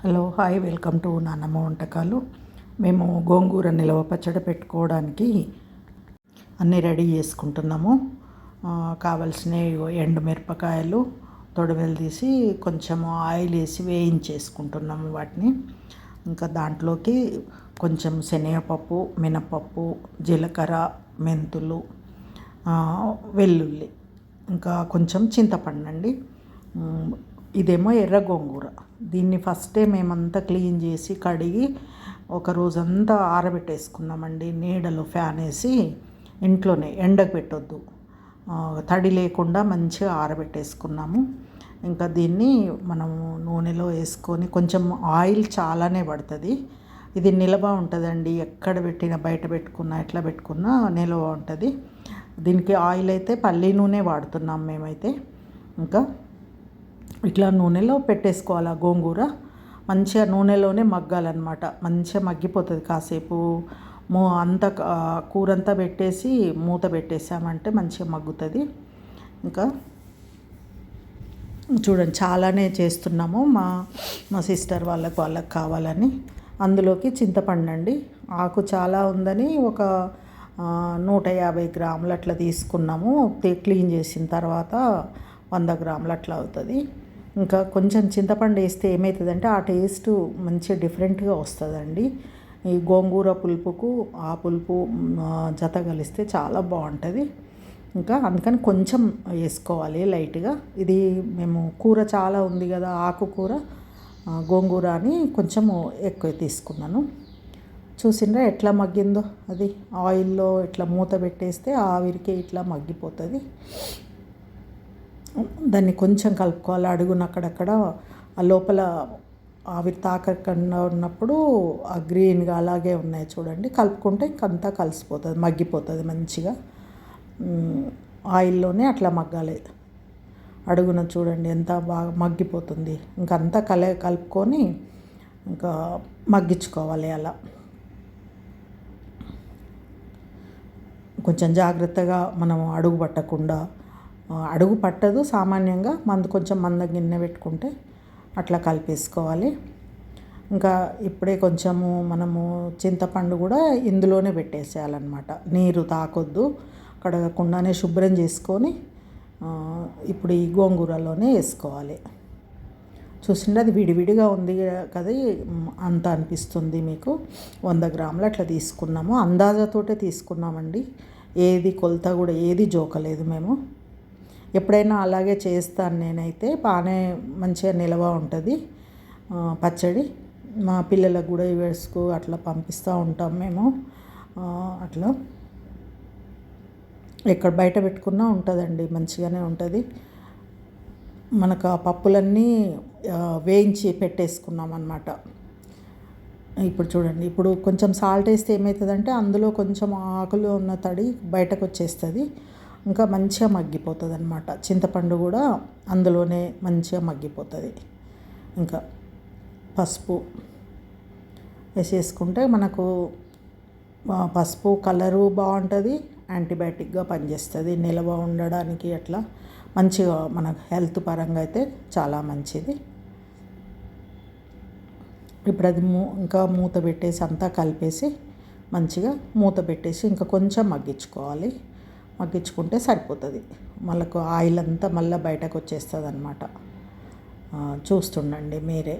Hello hi welcome to నాన్నమ్మ వంటకాలు. మేము గోంగూర నిలవ పచ్చడి పెట్టుకోవడానికి అన్నీ రెడీ చేసుకుంటున్నాము. కావలసిన కావలసినవి ఎండు మిరపకాయలు తీసి కొంచెం ఆయిల్ వేసి వేయించేసుకుంటున్నాము వాటిని. ఇంకా దాంట్లోకి కొంచెం శనగపప్పు మినపప్పు జీలకర్ర మెంతులు వెల్లుల్లి ఇంకా కొంచెం చింతపండు అండి. ఇదేమో ఎర్ర గోంగూర. దీన్ని ఫస్టే మేమంతా క్లీన్ చేసి కడిగి ఒక రోజంతా ఆరబెట్టేసుకున్నామండి. నీడలో ఫ్యాన్ వేసి ఇంట్లోనే ఎండకు పెట్టొద్దు. తడి లేకుండా మంచిగా ఆరబెట్టేసుకున్నాము. ఇంకా దీన్ని మనము నూనెలో వేసుకొని కొంచెం ఆయిల్ చాలానే పడుతుంది. ఇది నిలవ ఉంటుందండి. ఎక్కడ పెట్టినా బయట పెట్టుకున్నా ఎట్లా పెట్టుకున్నా నిలవ ఉంటుంది. దీనికి ఆయిల్ అయితే పల్లి నూనె వాడుతున్నాం మేమైతే. ఇంకా ఇట్లా నూనెలో పెట్టేసుకోవాలి ఆ గోంగూర? మంచిగా నూనెలోనే మగ్గాలన్నమాట. మంచిగా మగ్గిపోతుంది కాసేపు. మూ అంత కూర అంతా పెట్టేసి మూత పెట్టేసామంటే మంచిగా మగ్గుతుంది. ఇంకా చూడండి చాలానే చేస్తున్నాము మా మా సిస్టర్ వాళ్ళకి వాళ్ళకి కావాలని. అందులోకి చింతపండు అండి ఆకు చాలా ఉందని ఒక నూట యాభై గ్రాములు అట్లా తీసుకున్నాము. క్లీన్ చేసిన తర్వాత వంద గ్రాములు అట్లా అవుతుంది. ఇంకా కొంచెం చింతపండు వేస్తే ఏమవుతుందంటే ఆ టేస్ట్ మంచి డిఫరెంట్గా వస్తుందండి. ఈ గోంగూర పులుపుకు ఆ పులుపు జత కలిస్తే చాలా బాగుంటుంది. ఇంకా అందుకని కొంచెం వేసుకోవాలి లైట్గా. ఇది మేము కూర చాలా ఉంది కదా ఆకుకూర గోంగూర అని కొంచెము ఎక్కువ తీసుకున్నాను. చూసిండ్రా ఎట్లా మగ్గిందో అది. ఆయిల్లో ఇట్లా మూత పెట్టేస్తే ఆవిరికి ఇట్లా మగ్గిపోతుంది. దాన్ని కొంచెం కలుపుకోవాలి. అడుగున అక్కడక్కడ ఆ లోపల ఆవిరి తాకకుండా ఉన్నప్పుడు ఆ గ్రీన్గా అలాగే ఉన్నాయి చూడండి. కలుపుకుంటే ఇంకంతా కలిసిపోతుంది మగ్గిపోతుంది మంచిగా. ఆయిల్లోనే అట్లా మగ్గాలి అడుగున చూడండి ఎంత బాగా మగ్గిపోతుంది. ఇంకంతా కల కలుపుకొని ఇంకా మగ్గించుకోవాలి అలా. కొంచెం జాగ్రత్తగా మనం అడుగు పట్టకుండా అడుగు పట్టదు సామాన్యంగా. మందు కొంచెం మంద గిన్నె పెట్టుకుంటే అట్లా కలిపేసుకోవాలి. ఇంకా ఇప్పుడే కొంచెము మనము చింతపండు కూడా ఇందులోనే పెట్టేసేయాలన్నమాట. నీరు తాకొద్దు. కడగకుండానే శుభ్రం చేసుకొని ఇప్పుడు ఈ గోంగూరలోనే వేసుకోవాలి. చూసిండే అది విడివిడిగా ఉంది కదా అంత అనిపిస్తుంది మీకు. వంద గ్రాములు అట్లా తీసుకున్నాము. అందాజతోటే తీసుకున్నామండి. ఏది కొలత కూడా ఏది జోకలేదు మేము. ఎప్పుడైనా అలాగే చేస్తాను నేనైతే. బాగానే మంచిగా నిలవ ఉంటుంది. పచ్చడి. మా పిల్లలకు కూడా వేసుకు అట్లా పంపిస్తూ ఉంటాం మేము. అట్లా. ఎక్కడ బయట పెట్టుకున్నా ఉంటుందండి మంచిగానే ఉంటుంది. మనకు ఆ పప్పులన్నీ వేయించి పెట్టేసుకున్నాం అన్నమాట. ఇప్పుడు చూడండి ఇప్పుడు కొంచెం సాల్ట్ వేస్తే ఏమవుతుందంటే అందులో కొంచెం ఆకులో ఉన్న తడి బయటకు వచ్చేస్తుంది. ఇంకా మంచిగా మగ్గిపోతుంది అనమాట చింతపండు కూడా అందులోనే మంచిగా మగ్గిపోతుంది. ఇంకా పసుపు వేసేసుకుంటే మనకు పసుపు కలరు బాగుంటుంది యాంటీబయాటిక్గా పనిచేస్తుంది. నిల్వ ఉండడానికి అట్లా మంచిగా మన హెల్త్ పరంగా అయితే చాలా మంచిది. ఇప్పుడు అది మూ ఇంకా మూత పెట్టేసి అంతా కలిపేసి మంచిగా మూత పెట్టేసి ఇంకా కొంచెం మగ్గించుకోవాలి. మగ్గించుకుంటే సరిపోతుంది. మళ్ళీ ఆయిల్ అంతా మళ్ళీ బయటకు వచ్చేస్తుంది అనమాట చూస్తుండండి మీరే.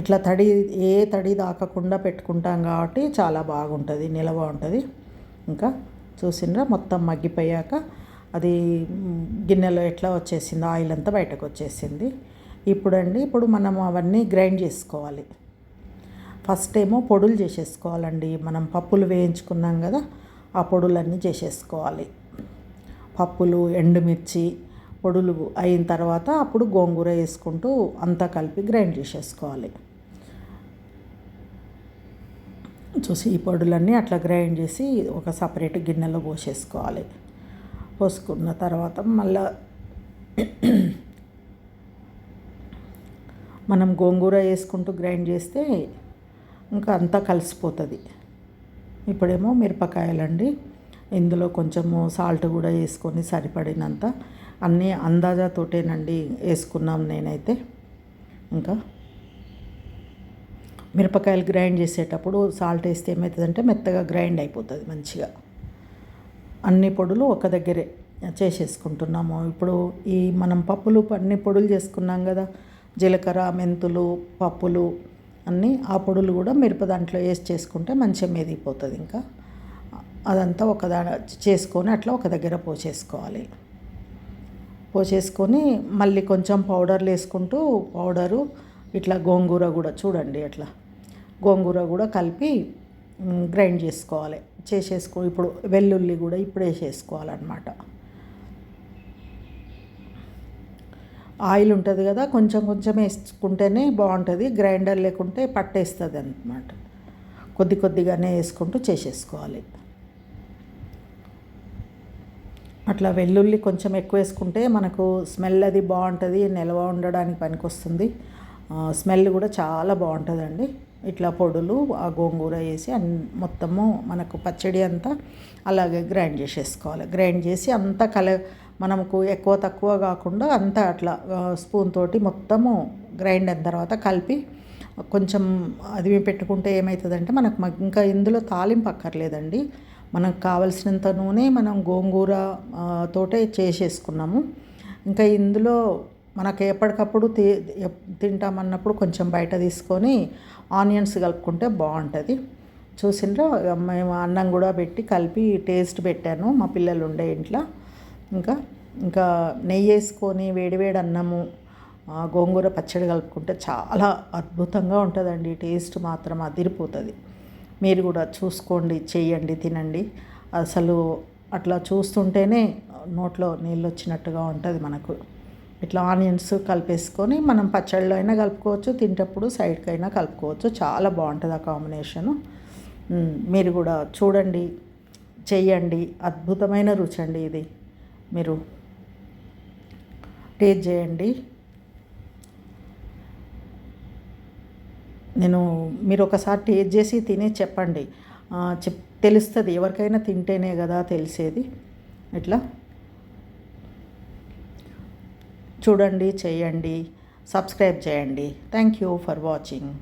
ఇట్లా తడి ఏ తడి దాకకుండా పెట్టుకుంటాం కాబట్టి చాలా బాగుంటుంది నిలవ ఉంటుంది. ఇంకా చూసిండ్రా మొత్తం మగ్గిపోయాక అది గిన్నెలో ఎట్లా వచ్చేసింది ఆయిల్ అంతా బయటకు వచ్చేసింది. ఇప్పుడండి ఇప్పుడు మనం అవన్నీ గ్రైండ్ చేసుకోవాలి. ఫస్ట్ ఏమో పొడులు చేసేసుకోవాలండి. మనం పప్పులు వేయించుకున్నాం కదా ఆ పొడులన్నీ చేసేసుకోవాలి. పప్పులు ఎండుమిర్చి పొడులు అయిన తర్వాత అప్పుడు గోంగూర వేసుకుంటూ అంతా కలిపి గ్రైండ్ చేసేసుకోవాలి. చూసి ఈ పొడులన్నీ అట్లా గ్రైండ్ చేసి ఒక సపరేట్ గిన్నెలో పోసేసుకోవాలి. పోసుకున్న తర్వాత మళ్ళా మనం గోంగూర వేసుకుంటూ గ్రైండ్ చేస్తే ఇంకా అంతా కలిసిపోతుంది. ఇప్పుడేమో మిరపకాయలండి. ఇందులో కొంచెము సాల్ట్ కూడా వేసుకొని సరిపడినంత. అన్నీ అందాజాతోటేనండి వేసుకున్నాం నేనైతే. ఇంకా మిరపకాయలు గ్రైండ్ చేసేటప్పుడు సాల్ట్ వేస్తే ఏమవుతుందంటే మెత్తగా గ్రైండ్ అయిపోతుంది మంచిగా. అన్ని పొడులు ఒక దగ్గరే చేసేసుకుంటున్నాము. ఇప్పుడు ఈ మనం పప్పులు అన్ని పొడులు చేసుకున్నాం కదా. జీలకర్ర మెంతులు పప్పులు అన్నీ ఆ పొడులు కూడా మిరప దాంట్లో వేసి చేసుకుంటే మంచిగా మెదిగిపోతుంది ఇంకా. అదంతా ఒక దా చేసుకొని అట్లా ఒక దగ్గర పోసేసుకోవాలి. పోసేసుకొని మళ్ళీ కొంచెం పౌడర్లు వేసుకుంటూ పౌడరు ఇట్లా గోంగూర కూడా చూడండి అట్లా. గోంగూర కూడా కలిపి గ్రైండ్ చేసుకోవాలి. చేసేసుకో ఇప్పుడు వెల్లుల్లి కూడా ఇప్పుడు వేసేసుకోవాలన్నమాట. ఆయిల్ ఉంటుంది కదా కొంచెం కొంచెం వేసుకుంటేనే బాగుంటుంది. గ్రైండర్ లేకుంటే పట్టేస్తుంది అనమాట కొద్ది కొద్దిగానే వేసుకుంటూ చేసేసుకోవాలి. అట్లా వెల్లుల్లి కొంచెం ఎక్కువ వేసుకుంటే మనకు స్మెల్ అది బాగుంటుంది నిల్వ ఉండడానికి పనికొస్తుంది. స్మెల్ కూడా చాలా బాగుంటుందండి. ఇట్లా పొడులు ఆ గోంగూర వేసి అన్ మొత్తము మనకు పచ్చడి అంతా అలాగే గ్రైండ్ చేసేసుకోవాలి. గ్రైండ్ చేసి అంతా కల మనకు ఎక్కువ తక్కువ కాకుండా అంతా అట్లా స్పూన్ తోటి మొత్తము గ్రైండ్ అయిన తర్వాత కలిపి కొంచెం అది పెట్టుకుంటే ఏమవుతుందంటే మనకు ఇంకా ఇందులో తాలింపు అక్కర్లేదండి. మనకు కావలసినంత నూనె మనం గోంగూర తోటే చేసేసుకున్నాము. ఇంకా ఇందులో మనకు ఎప్పటికప్పుడు తి తింటామన్నప్పుడు కొంచెం బయట తీసుకొని ఆనియన్స్ కలుపుకుంటే బాగుంటుంది. చూసిండ్రా? మేము అన్నం కూడా పెట్టి కలిపి టేస్ట్ పెట్టాను మా పిల్లలు ఉండే ఇంట్లో. ఇంకా ఇంకా నెయ్యి వేసుకొని వేడివేడి అన్నము గోంగూర పచ్చడి కలుపుకుంటే చాలా అద్భుతంగా ఉంటుందండి. టేస్ట్ మాత్రం అదిరిపోతుంది. మీరు కూడా చూసుకోండి చేయండి తినండి. అసలు అట్లా చూస్తుంటేనే నోట్లో నీళ్ళు వచ్చినట్టుగా ఉంటుంది మనకు. ఇట్లా ఆనియన్స్ కలిపేసుకొని మనం పచ్చడిలో అయినా కలుపుకోవచ్చు తింటప్పుడు సైడ్కి అయినా కలుపుకోవచ్చు. చాలా బాగుంటుంది ఆ కాంబినేషను. మీరు కూడా చూడండి చెయ్యండి అద్భుతమైన రుచి అండి ఇది. మీరు టేస్ట్ చేయండి. నేను మీరు ఒకసారి టేస్ట్ చేసి తిని చెప్పండి. చెప్ తెలుస్తుంది. ఎవరికైనా తింటేనే కదా తెలిసేది. ఇట్లా చూడండి చేయండి. సబ్స్క్రైబ్ చేయండి. Thank you for watching